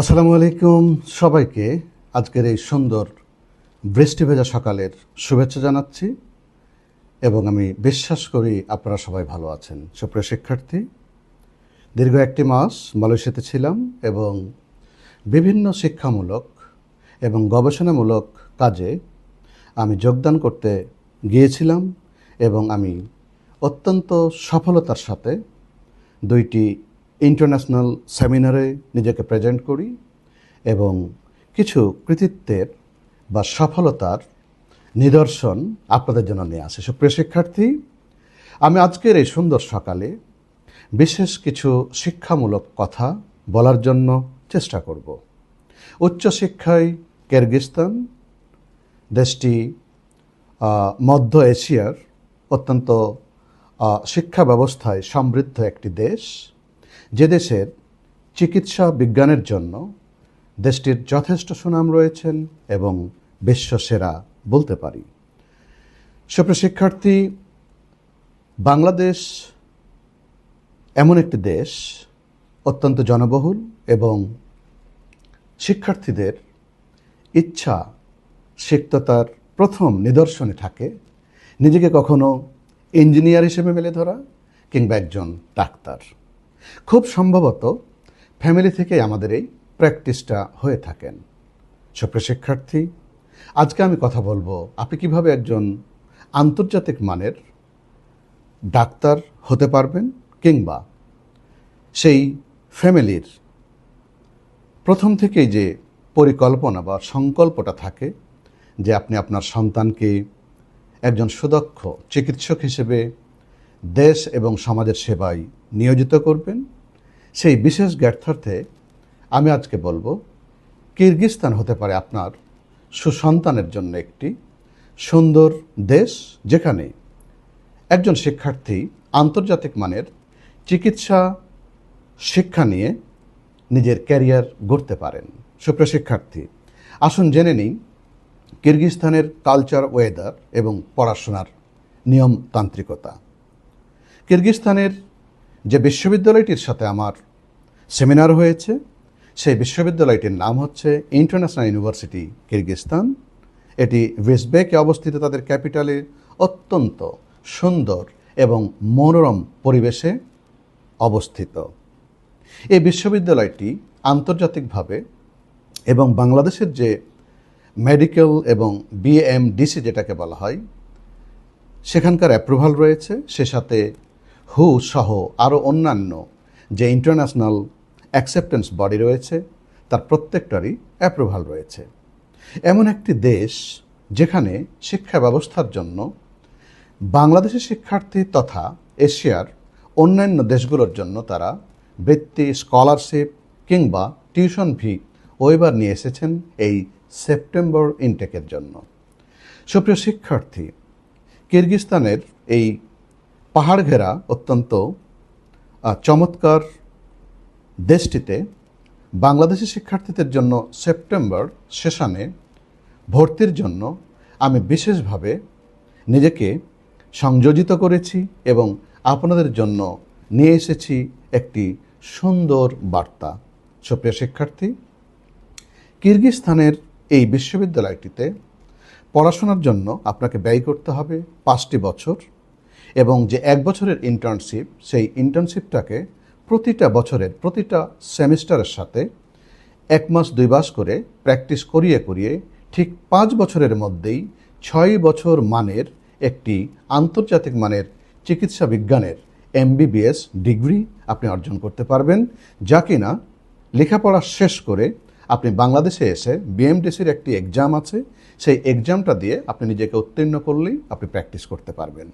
আসসালামু আলাইকুম সবাইকে। আজকের এই সুন্দর বৃষ্টি ভেজা সকালের শুভেচ্ছা জানাচ্ছি এবং আমি বিশ্বাস করি আপনারা সবাই ভালো আছেন। সুপ্রিয় শিক্ষার্থী, দীর্ঘ একটি মাস মালয়েশিয়াতে ছিলাম এবং বিভিন্ন শিক্ষামূলক এবং গবেষণামূলক কাজে আমি যোগদান করতে গিয়েছিলাম এবং আমি অত্যন্ত সফলতার সাথে দুইটি ইন্টারন্যাশনাল সেমিনারে নিজেকে প্রেজেন্ট করি এবং কিছু কৃতিত্বের বা সফলতার নিদর্শন আপনাদের জন্য নিয়ে আসে। সুপ্রিয় শিক্ষার্থী, আমি আজকের এই সুন্দর সকালে বিশেষ কিছু শিক্ষামূলক কথা বলার জন্য চেষ্টা করব। উচ্চশিক্ষায় কিরগিস্তান দেশটি মধ্য এশিয়ার অত্যন্ত শিক্ষা ব্যবস্থায় সমৃদ্ধ একটি দেশ। যে দেশের চিকিৎসা বিজ্ঞানের জন্য দেশটির যথেষ্ট সুনাম রয়েছেন এবং বিশ্বসেরা বলতে পারি। সুপ্রিয় শিক্ষার্থী, বাংলাদেশ এমন একটি দেশ, অত্যন্ত জনবহুল এবং শিক্ষার্থীদের ইচ্ছা সিক্ততার প্রথম নিদর্শনে থাকে। নিজেকে কখনো ইঞ্জিনিয়ার হিসেবে মেলে ধরা কিংবা একজন ডাক্তার। খুব সম্ভবত ফ্যামিলি থেকেই আমাদের এই প্র্যাকটিসটা হয়ে থাকেন। সুপ্রিয় শিক্ষার্থী, আজকে আমি কথা বলব, আপনি কীভাবে একজন আন্তর্জাতিক মানের ডাক্তার হতে পারবেন কিংবা সেই ফ্যামিলির প্রথম থেকেই যে পরিকল্পনা বা সংকল্পটা থাকে যে আপনি আপনার সন্তানকে একজন সুদক্ষ চিকিৎসক হিসেবে দেশ এবং সমাজের সেবায় নিয়োজিত করবেন। সেই বিশেষ জ্ঞাতার্থে আমি আজকে বলব কিরগিস্তান হতে পারে আপনার সুসন্তানের জন্য একটি সুন্দর দেশ, যেখানে একজন শিক্ষার্থী আন্তর্জাতিক মানের চিকিৎসা শিক্ষা নিয়ে নিজের ক্যারিয়ার গড়তে পারেন। সুপ্রিয় শিক্ষার্থী, আসুন জেনে নিই কিরগিস্তানের কালচার, ওয়েদার এবং পড়াশোনার নিয়মতান্ত্রিকতা। কিরগিস্তানের যে বিশ্ববিদ্যালয়টির সাথে আমার সেমিনার হয়েছে, সেই বিশ্ববিদ্যালয়টির নাম হচ্ছে ইন্টারন্যাশনাল ইউনিভার্সিটি কিরগিস্তান এটি ওয়েস্টবেকে অবস্থিত, তাদের ক্যাপিটালে অত্যন্ত সুন্দর এবং মনোরম পরিবেশে অবস্থিত। এই বিশ্ববিদ্যালয়টি আন্তর্জাতিকভাবে এবং বাংলাদেশের যে মেডিকেল এবং বিএমডিসি যেটাকে বলা হয়, সেখানকার অ্যাপ্রুভাল রয়েছে। সে সাথে হু সহ আরও অন্যান্য যে ইন্টারন্যাশনাল অ্যাকসেপ্টেন্স বডি রয়েছে, তার প্রত্যেকটারই অ্যাপ্রুভাল রয়েছে। এমন একটি দেশ যেখানে শিক্ষা ব্যবস্থার জন্য বাংলাদেশের শিক্ষার্থী তথা এশিয়ার অন্যান্য দেশগুলোর জন্য তারা বৃত্তি স্কলারশিপ কিংবা টিউশন ফি ওয়েবার নিয়ে এসেছেন এই সেপ্টেম্বর ইনটেকের জন্য। সুপ্রিয় শিক্ষার্থী, কিরগিস্তানের এই পাহাড় ঘেরা অত্যন্ত চমৎকার দেশটিতে বাংলাদেশি শিক্ষার্থীদের জন্য সেপ্টেম্বর সেশনে ভর্তির জন্য আমি বিশেষভাবে নিজেকে সংযোজিত করেছি এবং আপনাদের জন্য নিয়ে এসেছি একটি সুন্দর বার্তা। সুপ্রিয় শিক্ষার্থী কিরগিস্তানের এই বিশ্ববিদ্যালয়টিতে পড়াশোনার জন্য আপনাকে ব্যয় করতে হবে পাঁচটি বছর। এবং যে এক বছরের ইন্টার্নশিপ সেই ইন্টার্নশিপটাকে প্রতিটা বছরের, প্রতিটা সেমিস্টারের সাথে এক মাস, দুই মাস করে প্র্যাকটিস করিয়ে করিয়ে ঠিক পাঁচ বছরের মধ্যেই ছয় বছর মানের একটি আন্তর্জাতিক মানের চিকিৎসা বিজ্ঞানের এমবিবিএস ডিগ্রি আপনি অর্জন করতে পারবেন, যা কিনা লেখাপড়া শেষ করে আপনি বাংলাদেশে এসে বিএমডিসির একটি এক্সাম আছে, সেই এক্সামটা দিয়ে আপনি নিজেকে উত্তীর্ণ করলেই আপনি প্র্যাকটিস করতে পারবেন।